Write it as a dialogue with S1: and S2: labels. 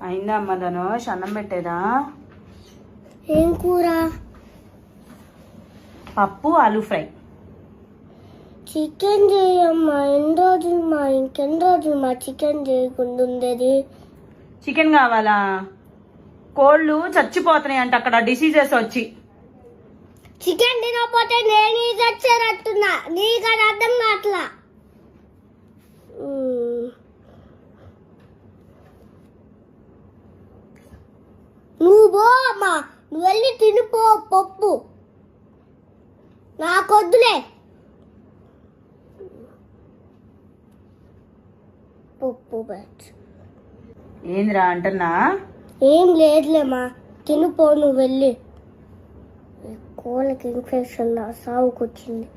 S1: అయిందా అమ్మ ధనుష్? అన్నం పెట్టేదా?
S2: ఏం కూర?
S1: పప్పు ఆలూ ఫ్రై.
S2: చికెన్ చేయమ్మా. ఎన్ని రోజులు మా ఇంకెన్ని రోజులు మా చికెన్ చేయకుండా ఉండేది?
S1: చికెన్ కావాలా? కోళ్ళు చచ్చిపోతున్నాయి అంట అక్కడ డిసీజెస్ వచ్చి.
S2: చికెన్ తినకపోతే నేను ఇది వచ్చేటట్టున్నా నీకు అది అర్థం కావట్లా మ్మ్. నువ్వు పో అమ్మా. నువ్వు వెళ్ళి తినిపో పప్పు. నాకొద్దులే. పప్పు
S1: ఏందిరా అంటున్నా?
S2: ఏం లేదులేమ్మా. తినిపో నువ్వు వెళ్ళి. కోళ్ళకి ఇన్ఫెక్షన్ సావుకొచ్చింది